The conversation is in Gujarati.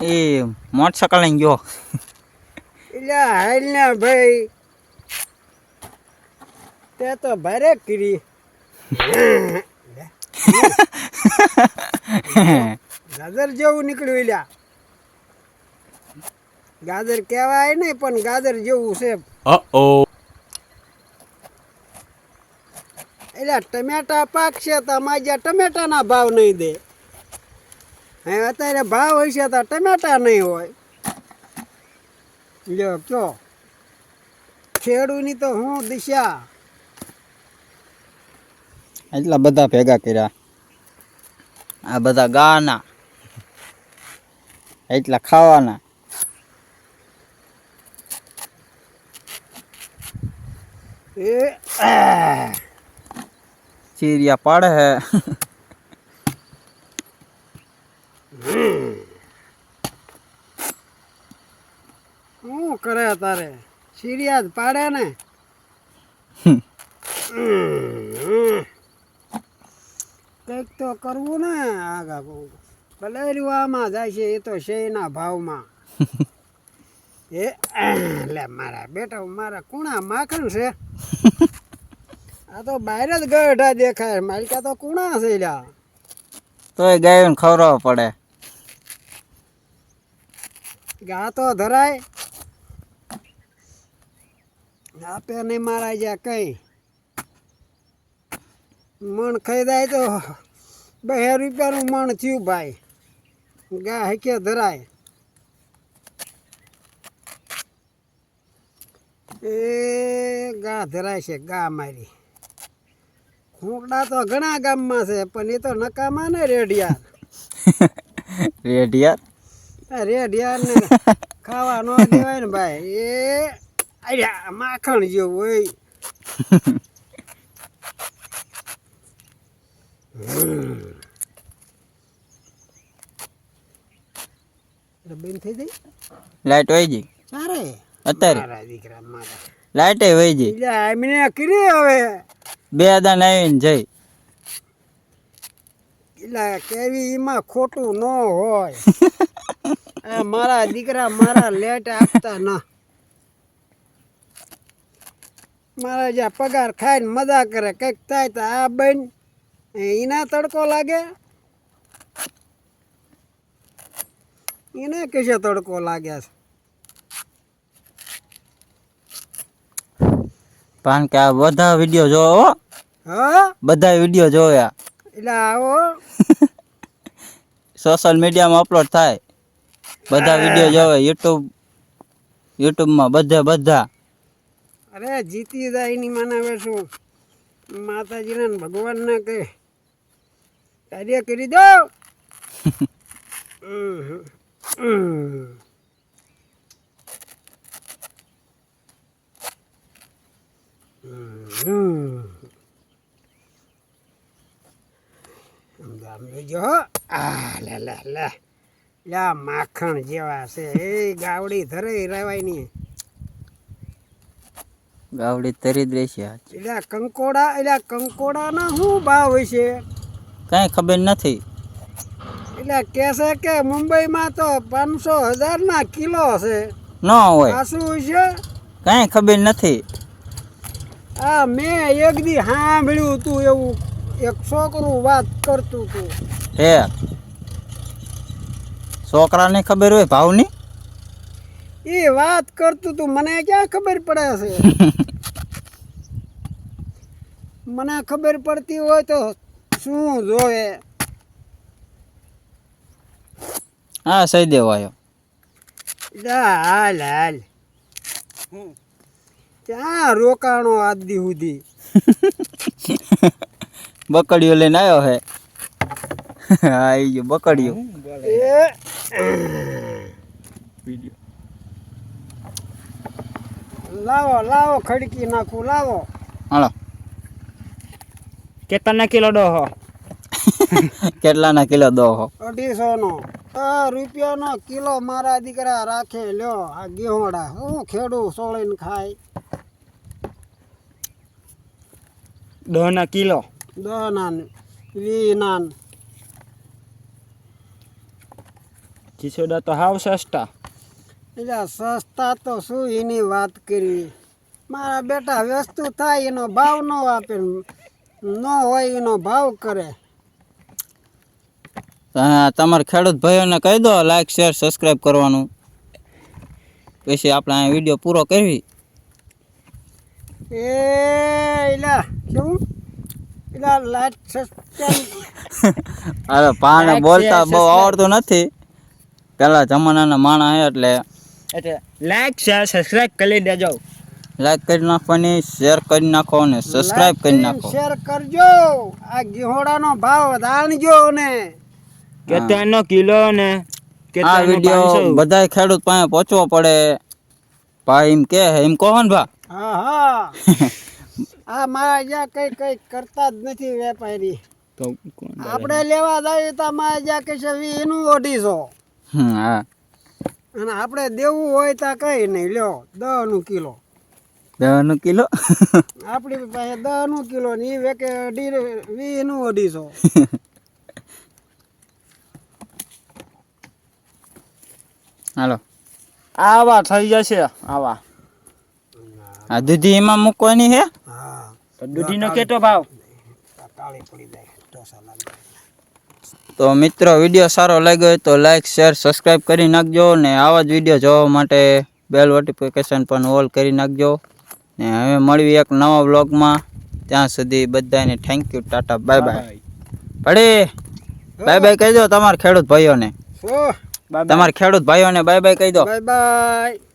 એ મોટરસાયકલ લઈને ગયો. એટલે હાલ ને ભાઈ તે તો ભારે કરી ગાજર જેવું નીકળ્યું લ્યા ગાજર કહેવાય નહીં પણ ગાજર જેવું છે. ઓ એટલે ટમેટા પાકશે તો ટમેટા ટમેટાના ભાવ નહીં દે. હવે અત્યારે ભાવ હશે તો ટમેટા નહીં હોય. લ્યો કયો? ખેડૂની તો હું દિશા. એટલા બધા ભેગા કર્યા. આ બધા ગાના. એટલા ખાવાના. એ ચીરિયા પાડે હે. શું કરે તારે? સિરિયા જ પાડે ને. કંઈક તો કરવું ને આગા ભલે આમાં જાય છે એ તો શેના ભાવમાં. એ લે મારા બેટા મારા કુણા માખણ છે. આ તો બહાર જ ગઢા દેખાય માલિકા તો કુણા છે લ્યા. તોય ગાયોને ખવડાવવા પડે. ગા તો ધરાય. આપે નહીં મારા જ્યાં કઈ. મણ ખાઈ જાય તો બે રૂપિયાનું મણ થયું ભાઈ. ગા હકે ધરાય. એ ગા ધરાય છે, ગા મારી. ખૂંકડા તો ઘણા ગામમાં છે, પણ એ તો નકામા ને રેડિયા રેડિયા આ રેડિયા ને ખાવા ન દેવાય ને ભાઈ. એ અરે માખણ જેવું હોય. બેન થઈ ગઈ. લાઈટ અત્યારે. મારા દીકરા મારા. લાઈટે એમને કરી હવે. બે દાન આવીને જઈ. એટલે કેવી એમાં ખોટું ન હોય. મારા દીકરા મારા લેટ આપતા ના. મારા જ્યાં પગાર ખાઈને મજા કરે કંઈક થાય તો આ બેન એના તડકો લાગે? એને કશે તડકો લાગ્યા છે? કારણ કે આ બધા વીડિયો જોવો હા? બધા વીડિયો જોયા. એટલે આવો. સોશિયલ મીડિયામાં અપલોડ થાય. બધા વીડિયો જોવે યુટ્યુબ યુટ્યુબમાં બધા બધા. અરે જીતી જાય ની મને શું? માતાજીને ને ભગવાનને કહે. કાર્ય કરી દો. જોજો હો. આ લે લે લે. લ્યા માખણ જેવા છે. એ ગાવડી ધરે રહેવાય નહીં ગાવડી તરી જ રહેશે એટલે કંકોડા એટલે કંકોડાના શું ભાવ હશે? કાંઈ ખબર નથી. એટલે કે છે કે મુંબઈમાં તો પાંચસો હજાર ના કિલો છે ન હોય. શું છે કાંઈ ખબર નથી. આ મેં એક દી સાંભળ્યું તું એવું. એક છોકરું વાત કરતું તું. હે. છોકરાને ખબર હોય ભાવની? એ વાત કરતું તું મને ક્યાં ખબર પડે છે? મને ખબર પડતી હોય તો શું જોવે? હા સહી દેવાયો હાલ હાલ. ક્યાં રોકાણો આજ સુધી બકડીઓ લઈને આવ્યો હા? આવી ગયો બકડીઓ એ. લાવો લાવો ખડકી નાખું લાવો. હાલો. કેટલાના કિલો ડોહો કેટલાના કિલો દોહો અઢીસો નો આ રૂપિયાનો કિલો મારા દીકરા રાખે લ્યો આ ગેહોડા. હું ખેડું સોળીને ખાય. દહના કિલો. દહ નાન ખીચોડા તો હાવ સસ્તા. એટલે સસ્તા તો શું એની વાત કરી મારા બેટા વસ્તુ થાય એનો ભાવ ન આપે ન હોય એનો ભાવ કરે. તમારા ખેડૂત ભાઈઓને કહી દો લાઈક શેર સબસ્ક્રાઈબ કરવાનું. પછી આપણે આ વીડિયો પૂરો કરવી. એ એલા શું? એલા લાઈટ સસ્પેન્ડ અરે પાને બોલતા બહુ આવડતું નથી. પેલા જમાનાના માણસ હે એટલે એટલે લાઈક શેર સબસ્ક્રાઇબ કરી દેજો. લાઈક કરી નાખવાની શેર કરી નાખો અને સબસ્ક્રાઇબ કરી નાખો. શેર કરજો. આ ઘીહોડાનો ભાવ જાણજો ને. કેટલાનો કિલો ને આ વિડિયો બધાય ખેડૂત પાસે પહોંચવો પડે. ભાઈ એમ કે એમ કહો ને ભા. હા હા. આ મારા જ્યાં કઈ કઈ કરતા જ નથી વેપારી. તો આપણે લેવા જઈએ તો મારા જ્યાં કહે છે એનું હમ, હા. અને આપણે દેવું હોય તો કઈ નહીં. લ્યો દહનું કિલો. દવાનું કિલો? આપણી પાસે દહનું કિલો ને એ વેકે અઢી વી નું અઢીસો. હાલો. આવા થઈ જશે આવા. આ દૂધી એમાં મૂકવાની હે? હા. તો દૂધીનો કેટલો ભાવ? તાળી પડી જાય ઢોસા લાગે. તો મિત્રો વીડિયો સારો લાગ્યો હોય તો લાઇક શેર સબસ્ક્રાઈબ કરી નાખજો ને આવા જ વીડિયો જોવા માટે બેલ નોટિફિકેશન પણ ઓલ કરી નાખજો. ને હવે મળવી એક નવા બ્લોગમાં ત્યાં સુધી બધાને thank you tata bye bye પડી? બાય બાય કહી દો તમારા ખેડૂત ભાઈઓને. તમારા ખેડૂત ભાઈઓને બાય બાય કહી દો. Bye bye